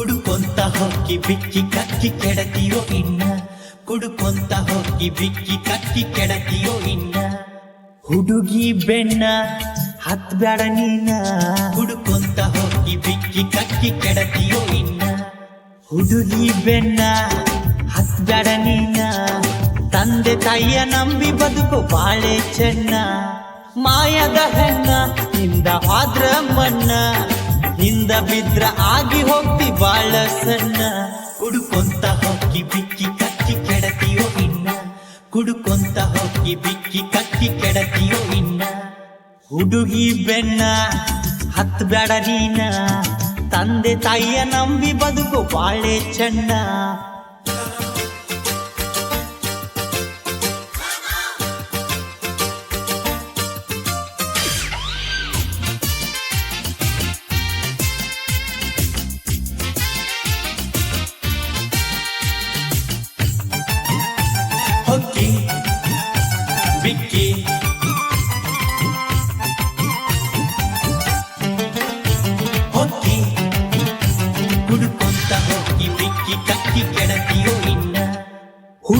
ಕುಡುಕೊಂತ ಹೋಗಿ ಬಿಕ್ಕಿ ಕಕ್ಕಿ ಕೆಡತಿಯೋ ಇನ್ನ? ಕುಡುಕೊಂತ ಹೋಗಿ ಬಿಕ್ಕಿ ಕಕ್ಕಿ ಕೆಡತಿಯೋ ಇನ್ನ? ಹುಡುಗಿ ಬೆಣ್ಣ, ಹತ್ ಬೇಡ ನೀನ? ಹುಡುಕೊಂತ ಹೋಗಿ ಬಿಕ್ಕಿ ಕಕ್ಕಿ ಕೆಡತಿಯೋ ಇನ್ನ? ಹುಡುಗಿ ಬೆಣ್ಣ, ಹತ್ ಬೇಡ ನೀನ? ತಂದೆ ತಾಯಿಯ ನಂಬಿ ಬದುಕು ಬಾಳೆ ಚೆನ್ನ? ಮಾಯದ ಹೆಣ್ಣ ಇಂದ ಆದ್ರ ಮಣ್ಣ? ಹಿಂದ ಬಿದ್ರ ಆಗಿ ಹೋಗ್ತಿ ಬಾಳ ಸಣ್ಣ ಕುಡುಕೊಂತ ಹೋಗಿ ಬಿಕ್ಕಿ ಕಕ್ಕಿ ಕೆಡತಿಯೋ ಇನ್ನ. ಕುಡುಕೊಂತ ಹೋಗಿ ಬಿಕ್ಕಿ ಕಕ್ಕಿ ಕೆಡತಿಯೋ ಇನ್ನ. ಹುಡುಗಿ ಬೆನ್ನ, ಹತ್ ಬ್ಯಾಡ ನೀನ. ತಂದೆ ತಾಯಿಯ ನಂಬಿ ಬದುಕು ಬಾಳೆ ಚೆನ್ನ.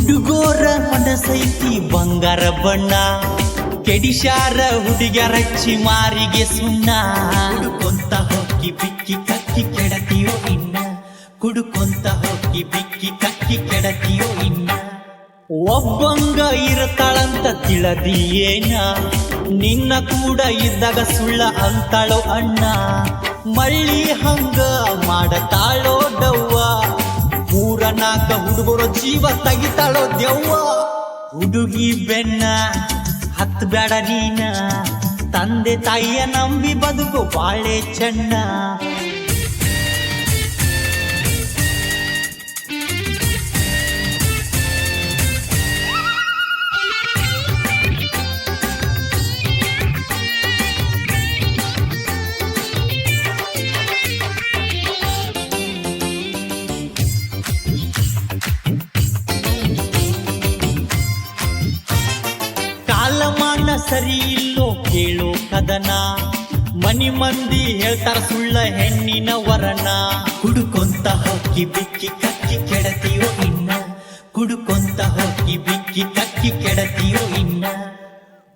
ಹುಡುಗೋರ ಮನಸೈತಿ ಬಂಗಾರ ಬಣ್ಣ. ಕೆಡಿಶಾರ ಹುಡುಗರಚ್ಚಿ ಮಾರಿಗೆ ಸುಣ್ಣ. ಕುಡುಕೊಂತ ಹೋಗಿ ಬಿಕ್ಕಿ ಕಕ್ಕಿ ಕೆಡತಿಯೋ ಇನ್ನ. ಕುಡುಕೊಂತ ಹೋಗಿ ಬಿಕ್ಕಿ ಕಕ್ಕಿ ಕೆಡತಿಯೋ ಇನ್ನ. ಒಬ್ಬಂಗ ಇರತಾಳಂತ ತಿಳದಿಯೇನ ನಿನ್ನ ಕೂಡ ಇದ್ದಾಗ ಸುಳ್ಳ ಅಂತಾಳೋ ಅಣ್ಣ. ಮಳ್ಳಿ ಹಂಗ ಮಾಡತಾಳೋ ಹುಡುಗರ ಜೀವ ತೆಗಿತಾಳೋ ದೆವ್ವ? ಹುಡುಗಿ ಬೆನ್ನ ಹತ್ ಬೇಡ ನೀನ. ತಂದೆ ತಾಯಿಯ ನಂಬಿ ಬದುಕು ಬಾಳೆ ಚೆನ್ನ. ಸರಿ ಇಲ್ಲೋ ಕೇಳೋ ಕದನ. ಮನಿ ಮಂದಿ ಹೇಳ್ತಾರ ಸುಳ್ಳ ಹೆಣ್ಣಿನ ವರನ. ಕುಡುಕೊಂತ ಹಕ್ಕಿ ಬಿಕ್ಕಿ ಕಕ್ಕಿ ಕೆಡತಿಯೋ ಇನ್ನ. ಕುಡುಕೊಂತ ಹಕ್ಕಿ ಬಿಕ್ಕಿ ಕಕ್ಕಿ ಕೆಡತಿಯೋ ಇನ್ನ.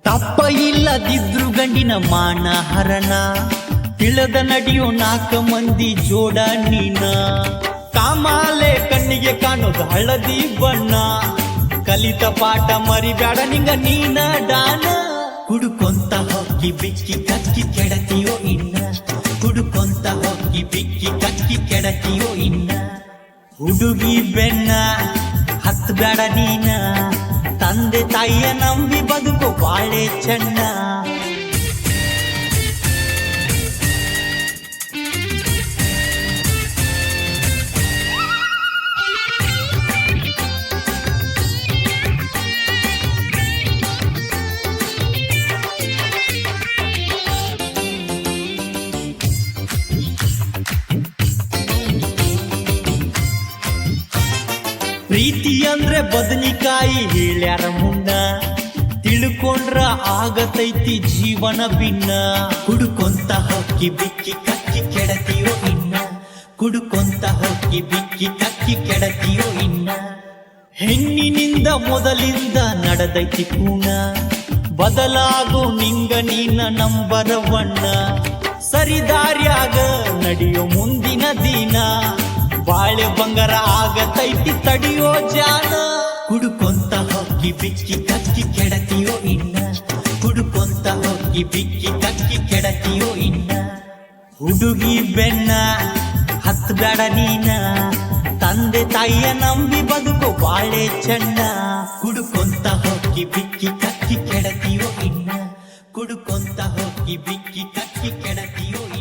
ತಪ್ಪ ಇಲ್ಲದಿದ್ರು ಗಂಡಿನ ಮಾನ ಹರಣ ತಿಳದ ನಡಿಯೋ ನಾಕ ಮಂದಿ ಜೋಡ ನೀನ. ಕಾಮಾಲೆ ಕಣ್ಣಿಗೆ ಕಾಣೋದು ಹಳದಿ ಬಣ್ಣ. ಕಲಿತ ಪಾಠ ಮರಿಬೇಡ ನಿಂಗ ನೀನ ಡಾನ. ಕುಡುಕೊಂತ ಹೋಗಿ ಬಿಕ್ಕಿ ಕಕ್ಕಿ ಕೆಡತಿಯೋ ಇನ್ನ. ಕುಡುಕೊಂತ ಹೋಗಿ ಬಿಕ್ಕಿ ಕಕ್ಕಿ ಕೆಡತಿಯೋ ಇನ್ನ. ಹುಡುಗಿ ಬೆನ್ನ ಹತ್ ಬ್ಯಾಡ ನೀನ. ತಂದೆ ತಾಯಿಯ ನಂಬಿ ಬದುಕು ಬಾಳೆ ಚೆನ್ನ. ಪ್ರೀತಿ ಅಂದ್ರೆ ಬದನಿಕಾಯಿ ಹೇಳ್ಯಾರ ಮುನ್ನ. ತಿಳ್ಕೊಂಡ್ರ ಆಗತೈತಿ ಜೀವನ ಭಿನ್ನ ಕುಡುಕೊಂತ ಹಕ್ಕಿ ಬಿಕ್ಕಿ ಕಕ್ಕಿ ಕೆಡತಿಯೋ ಇನ್ನ. ಕುಡುಕೊಂತ ಹೋಗಿ ಬಿಕ್ಕಿ ಕಕ್ಕಿ ಕೆಡತಿಯೋ ಇನ್ನ. ಹೆಣ್ಣಿನಿಂದ ಮೊದಲಿಂದ ನಡೆದೈತಿ ಕೂಣ ಬದಲಾಗು ನಿಂಗ ನೀನ ನಂಬರವಣ್ಣ ಸರಿದಾರ್ಯಾಗ ನಡೆಯೋ ಮುಂದಿನ ದಿನ. ಬಾಳೆ ಬಂಗಾರ ಆಗತೈತಿ, ತಡಿಯೋ ಜಾನ. ಕುಡುಕೊಂತ ಹೋಗಿ ಬಿಕ್ಕಿ ಕಕ್ಕಿ ಕೆಡತಿಯೋ ಇನ್ನ. ಕುಡುಕೊಂತ ಹೋಗಿ ಬಿಕ್ಕಿ ಕಕ್ಕಿ ಕೆಡತಿಯೋ ಇನ್ನ. ಹುಡುಗಿ ಬೆನ್ನ ಹತ್ ಬ್ಯಾಡ ನೀನ. ತಂದೆ ತಾಯಿಯ ನಂಬಿ ಬದುಕು ಬಾಳೆ ಚೆನ್ನ. ಕುಡುಕೊಂತ ಹೋಗಿ ಬಿಕ್ಕಿ ಕಕ್ಕಿ ಕೆಡತಿಯೋ ಇನ್ನ. ಕುಡುಕೊಂತ ಹೋಗಿ ಬಿಕ್ಕಿ ಕಕ್ಕಿ ಕೆಡತಿಯೋ